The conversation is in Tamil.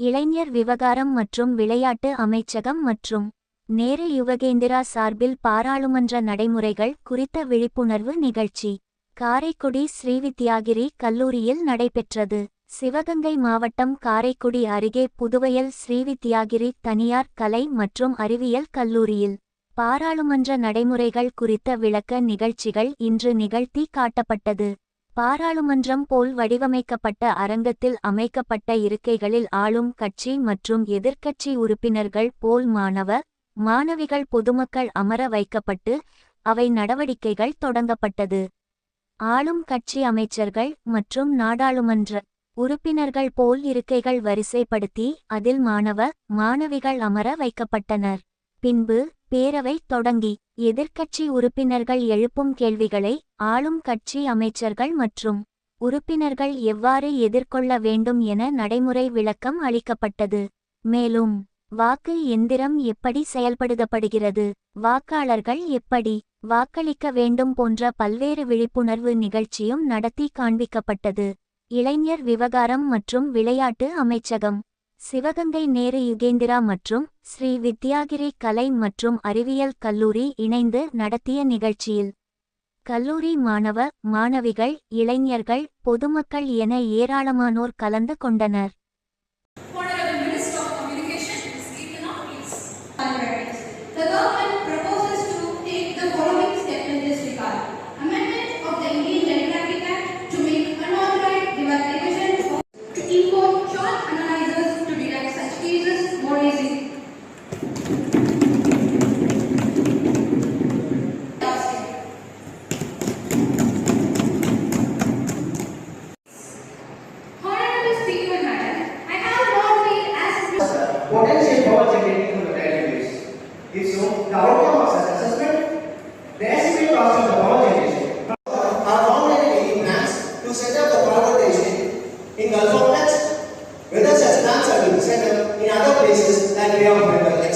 இளைஞர் விவகாரம் மற்றும் விளையாட்டு அமைச்சகம் மற்றும் நேரு யுவகேந்திரா சார்பில் பாராளுமன்ற நடைமுறைகள் குறித்த விழிப்புணர்வு நிகழ்ச்சி. காரைக்குடி ஸ்ரீவித்யாகிரி கல்லூரியில் நடைபெற்றது. சிவகங்கை மாவட்டம் காரைக்குடி அருகே புதுவையல் ஸ்ரீவித்யாகிரி தனியார் கலை மற்றும் அறிவியல் கல்லூரியில் பாராளுமன்ற நடைமுறைகள் குறித்த விளக்க நிகழ்ச்சிகள் இன்று நிகழ்த்தி காட்டப்பட்டது. பாராளுமன்றம் போல் வடிவமைக்கப்பட்ட அரங்கத்தில் அமைக்கப்பட்ட இருக்கைகளில் ஆளும் கட்சி மற்றும் எதிர்க்கட்சி உறுப்பினர்கள் போல் மாணவ மாணவிகள் பொதுமக்கள் அமர வைக்கப்பட்டு அவை நடவடிக்கைகள் தொடங்கப்பட்டது. ஆளும் கட்சி அமைச்சர்கள் மற்றும் நாடாளுமன்ற உறுப்பினர்கள் போல் இருக்கைகள் வரிசைப்படுத்தி அதில் மாணவ மாணவிகள் அமர வைக்கப்பட்டனர். பின்பு பேரவை தொடங்கி எதிர்க்கட்சி உறுப்பினர்கள் எழுப்பும் கேள்விகளை ஆளும் கட்சி அமைச்சர்கள் மற்றும் உறுப்பினர்கள் எவ்வாறு எதிர்கொள்ள வேண்டும் என நடைமுறை விளக்கம் அளிக்கப்பட்டது. மேலும் வாக்கு எந்திரம் எப்படி செயல்படுத்தப்படுகிறது வாக்காளர்கள் எப்படி வாக்களிக்க வேண்டும் போன்ற பல்வேறு விழிப்புணர்வு நிகழ்ச்சியும் நடத்தி காண்பிக்கப்பட்டது. இளைஞர் விவகாரம் மற்றும் விளையாட்டு அமைச்சகம் சிவகங்கை நேரு யுகேந்திரா மற்றும் ஸ்ரீ வித்யாகிரி கலை மற்றும் அறிவியல் கல்லூரி இணைந்து நடத்திய நிகழ்ச்சியில் கல்லூரி மாணவ மாணவிகள் இளைஞர்கள் பொதுமக்கள் என ஏராளமானோர் கலந்து கொண்டனர். So, the outcome of such assessment, the estimated cost of the generation are formulated in plans to set up the power station in Gulf of Mexico. Whether such plans are being set up in other places like Bay of Bengal,